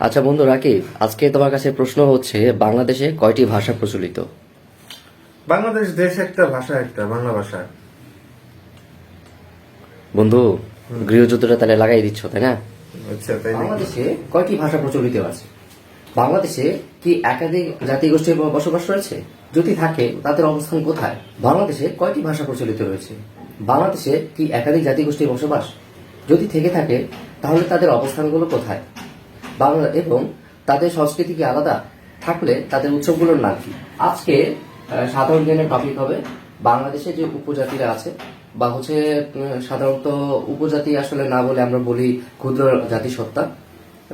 আচ্ছা বন্ধু রাকিব আজকে তোমার কাছে প্রশ্ন হচ্ছে বাংলাদেশে কয়টি ভাষা প্রচলিত? বাংলাদেশ দেশ একটা ভাষা একটা বাংলা ভাষা। বন্ধু গৃহযুদ্ধটা তাহলে লাগাই দিচ্ছ তাই না? আচ্ছা তাই বাংলাদেশে কয়টি ভাষা প্রচলিত আছে? বাংলাদেশে কি একাধিক জাতি গোষ্ঠীর বসবাস রয়েছে? যদি থাকে তাদের অবস্থান কোথায়? বাংলাদেশে কয়টি ভাষা প্রচলিত রয়েছে? বাংলাদেশে কি একাধিক জাতি গোষ্ঠীর বসবাস? যদি থেকে থাকে তাহলে তাদের অবস্থানগুলো কোথায়? বাংলা এবং তাদের সংস্কৃতি কি আলাদা থাকলে তাদের উৎসবগুলোর নাম কি? আজকে সাধারণ জ্ঞানের টপিক হবে বাংলাদেশে যে উপজাতিরা আছে বা হচ্ছে সাধারণত উপজাতি আসলে না বলে আমরা বলি ক্ষুদ্র জাতিসত্তা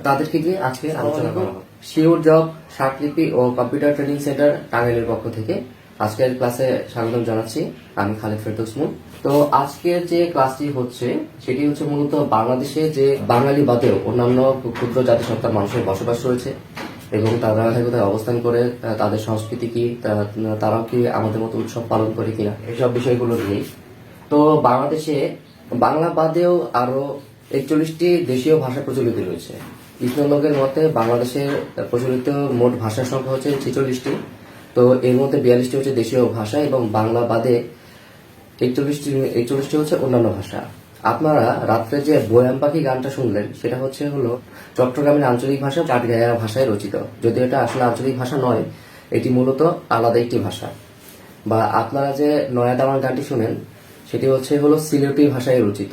তাদেরকে নিয়ে আজকে আলোচনা করা হবে। শিওর জব শার্টলিপি ও কম্পিউটার ট্রেনিং সেন্টার টাঙ্গাইলের পক্ষ থেকে। আজকের ক্লাসে স্বাগতম জানাচ্ছি। আমি খালেদ ফেরদৌস মুন। তো আজকের যে ক্লাসটি হচ্ছে, সেটি হচ্ছে মূলত বাংলাদেশে যে বাঙালি বাদেও অন্যান্য ক্ষুদ্র জাতিসত্তার মানুষের বসবাস রয়েছে এবং তারা কোথায় অবস্থান করে তাদের সংস্কৃতি কি তারাও কি আমাদের মতো উৎসব পালন করে কিনা এইসব বিষয়গুলো নিয়ে। তো বাংলাদেশে বাংলা বাদেও আরও একচল্লিশটি দেশীয় ভাষা প্রচলিত রয়েছে। ইসলামলোকের মতে বাংলাদেশের প্রচলিত মোট ভাষার সংখ্যা হচ্ছে ছেচল্লিশটি। তো এর মধ্যে বিয়াল্লিশটি হচ্ছে দেশীয় ভাষা এবং বাংলা বাদে একচল্লিশটি একচল্লিশটি হচ্ছে অন্যান্য ভাষা। আপনারা রাত্রে যে বয়াম পাখি গানটা শুনলেন, সেটা হচ্ছে হলো চট্টগ্রামের আঞ্চলিক ভাষা চাটগায়া ভাষায় রচিত। যদিও এটা আসলে আঞ্চলিক ভাষা নয়, এটি মূলত আলাদা একটি ভাষা। বা আপনারা যে নয়া দামার গানটি শুনেন, সেটি হচ্ছে হলো সিলেটি ভাষায় রচিত।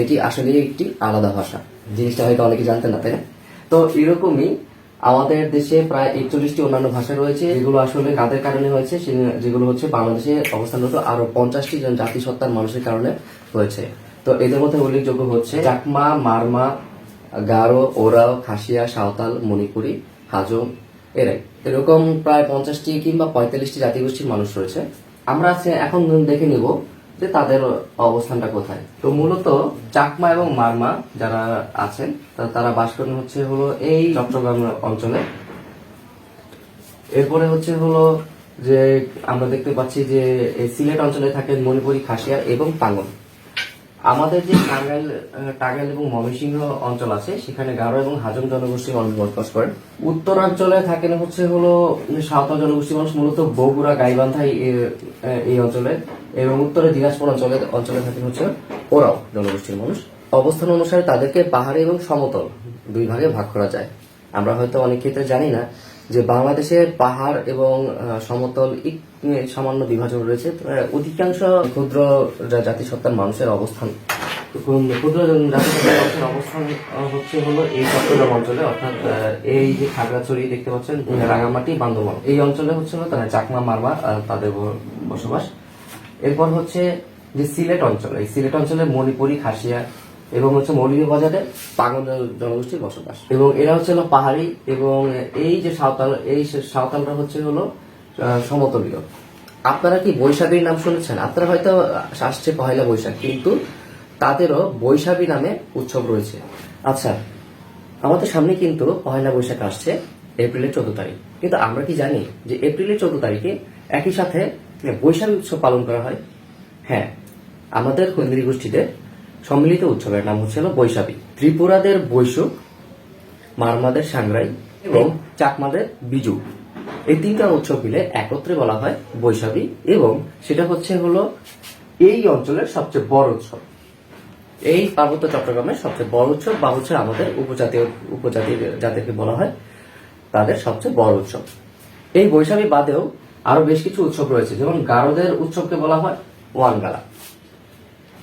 এটি আসলে একটি আলাদা ভাষা। জিনিসটা হয়তো অনেকে জানতেন না, তাই তো এরকমই আমাদের দেশে প্রায় একচল্লিশটি অন্যান্য ভাষা রয়েছে, যেগুলো আসলে কাদের কারণে হয়েছে যেগুলো হচ্ছে বাংলাদেশে অবস্থানরত আরও পঞ্চাশটি জন জাতিসত্তার মানুষের কারণে হয়েছে। তো এদের মধ্যে উল্লেখযোগ্য হচ্ছে চাকমা, মারমা, গারো, ওরাও, খাসিয়া, সাঁওতাল, মণিপুরি, হাজং, এরাই। এরকম প্রায় পঞ্চাশটি কিংবা পঁয়তাল্লিশটি জাতিগোষ্ঠীর মানুষ রয়েছে। আমরা এখন দেখে নিব যে তাদের অবস্থানটা কোথায়? তো মূলত চাকমা এবং মারমা যারা আছেন তারা বাস করেন হচ্ছে হলো এই চট্টগ্রাম অঞ্চলে। এরপরে হচ্ছে হলো যে আমরা দেখতে পাচ্ছি যে সিলেট অঞ্চলে থাকেন মণিপুরি, খাসিয়া এবং পাঙ্গন আমাদের যে টাঙ্গাইল টাঙ্গাইল এবং ময়মনসিংহ অঞ্চল আছে, সেখানে গারো এবং হাজং জনগোষ্ঠী মানুষ বসবাস করেন উত্তরাঞ্চলে থাকেন হচ্ছে হলো সাঁওতাল জনগোষ্ঠী মানুষ, মূলত বগুড়া গাইবান্ধা এই অঞ্চলে, এবং উত্তরে দিনাজপুর অঞ্চলে অঞ্চলে থাকেন হচ্ছে ওরাও জনগোষ্ঠীর মানুষ। অবস্থান অনুসারে তাদেরকে পাহাড়ি এবং সমতল দুই ভাগে ভাগ করা যায়। আমরা হয়তো অনেক ক্ষেত্রে জানি না যে বাংলাদেশের পাহাড় এবং সমতল সামান্য বিভাজন রয়েছে অধিকাংশ ক্ষুদ্র জাতিসত্তার মানুষের অবস্থান ক্ষুদ্র- জাতিসত্তার মানুষের অবস্থান হচ্ছে হলো এই চট্টগ্রাম অঞ্চলে অর্থাৎ এই যে খাগড়াছড়ি দেখতে পাচ্ছেন রাঙামাটি বান্দরবান। এই অঞ্চলে হচ্ছে হলো তারা চাকমা মারমা তাদের বসবাস। এরপর হচ্ছে যে সিলেট অঞ্চল এই সিলেট অঞ্চলে মণিপুরি খাসিয়া এবং হচ্ছে মৌলিক বাজারে পাগল জনগোষ্ঠীর বসবাস। এবং এরা হচ্ছে হলো পাহাড়ি এবং এই যে সাঁওতাল, এই সে- সাঁওতালরা হচ্ছে হলো সমতলীয়। আপনারা কি বৈশাখীর নাম শুনেছেন? আপনারা হয়তো আসছে পহেলা বৈশাখ, কিন্তু তাদেরও বৈশাখী নামে উৎসব রয়েছে। আচ্ছা আমাদের সামনে কিন্তু পহেলা বৈশাখ আসছে, এপ্রিলের চোদ্দ তারিখ। কিন্তু আমরা কি জানি যে এপ্রিলের চোদ্দ তারিখে একই সাথে বৈশাখী উৎসব পালন করা হয়? হ্যাঁ আমাদের কুন্দিনী গোষ্ঠীতে সম্মিলিত উৎসবের নাম হচ্ছে হলো বৈশাখী। ত্রিপুরাদের বৈশুক মারমাদের সাংরাই এবং চাকমাদের বিজু। এই তিনটা উৎসব মিলে একত্রে বলা হয় বৈশাখী এবং সেটা হচ্ছে হলো এই অঞ্চলের সবচেয়ে বড় উৎসব। এই পার্বত্য চট্টগ্রামের সবচেয়ে বড় উৎসব বা হচ্ছে আমাদের উপজাতীয় উপজাতি যাদেরকে বলা হয়, তাদের সবচেয়ে বড় উৎসব। এই বৈশাখী বাদেও আরও বেশ কিছু উৎসব রয়েছে, যেমন গারোদের উৎসবকে বলা হয় ওয়ানগালা।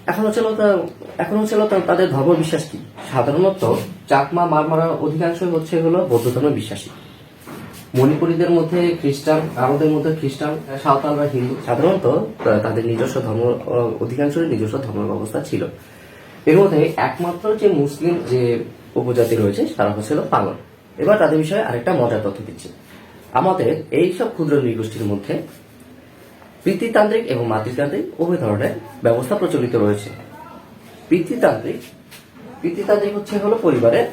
এখন তা- এখন তা- তাদের ধর্ম বিশ্বাস। কি সাধারণত চাকমা মারমারা অধিকাংশই হচ্ছে হলো বৌদ্ধ ধর্ম বিশ্বাসী। মণিপুরীদের মধ্যে খ্রিস্টান আমাদের মধ্যে খ্রিস্টান সাঁওতালরা হিন্দু সাধারণত তাদের নিজস্ব ধর্ম আহ, অধিকাংশের নিজস্ব ধর্ম ব্যবস্থা ছিল। এর মধ্যে একমাত্র যে মুসলিম যে উপজাতি রয়েছে তারা হচ্ছে হলো পাগল। এবার তাদের বিষয়ে আরেকটা মজার তথ্য দিচ্ছে। আমাদের এই সব ক্ষুদ্র নৃগোষ্ঠীর মধ্যে পিতৃতান্ত্রিক এবং মাতৃতান্ত্রিক উভয় ধরনের ব্যবস্থা প্রচলিত রয়েছে। পিতৃতান্ত্রিক পিতৃতান্ত্রিক হচ্ছে হলো পরিবারের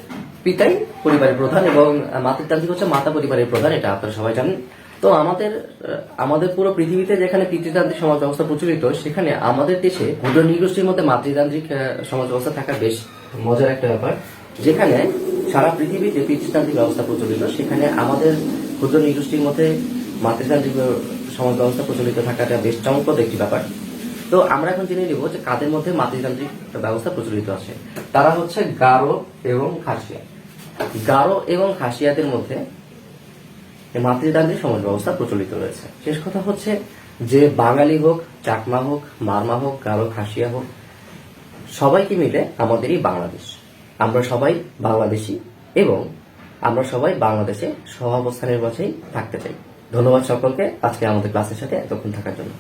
পিতাই পরিবারের প্রধান এবং মাতৃতান্ত্রিক হচ্ছে মাতা পরিবারের প্রধান, এটা আপনারা সবাই জানেন। তো আমাদের আমাদের পুরো পৃথিবীতে যেখানে পিতৃতান্ত্রিক সমাজ ব্যবস্থা প্রচলিত, সেখানে আমাদের দেশে ক্ষুদ্র নৃগোষ্ঠীর মধ্যে মাতৃতান্ত্রিক সমাজ ব্যবস্থা থাকা বেশ মজার একটা ব্যাপার। যেখানে সারা পৃথিবীতে পিতৃতান্ত্রিক ব্যবস্থা প্রচলিত, সেখানে আমাদের ক্ষুদ্র নিগোষ্ঠীর মধ্যে মাতৃতান্ত্রিক সমাজ ব্যবস্থা প্রচলিত থাকাটা বেশ চমকপ্রদ একটি ব্যাপার। তো আমরা এখন জেনে নিব যে কাদের মধ্যে মাতৃতান্ত্রিক ব্যবস্থা প্রচলিত আছে। তারা হচ্ছে গারো এবং খাসিয়া। গারো এবং খাসিয়াদের মধ্যে মাতৃতান্ত্রিক সমাজ ব্যবস্থা প্রচলিত রয়েছে। শেষ কথা হচ্ছে যে বাঙালি হোক, চাকমা হোক, মারমা হোক, গারো, খাসিয়া হোক, সবাইকে মিলে আমাদেরই বাংলাদেশ। আমরা সবাই বাংলাদেশি এবং আমরা সবাই বাংলাদেশে সহাবস্থানের বসেই থাকতে চাই। ধন্যবাদ সকলকে। আজকে আমাদের ক্লাসের সাথে এতক্ষণ থাকার জন্য।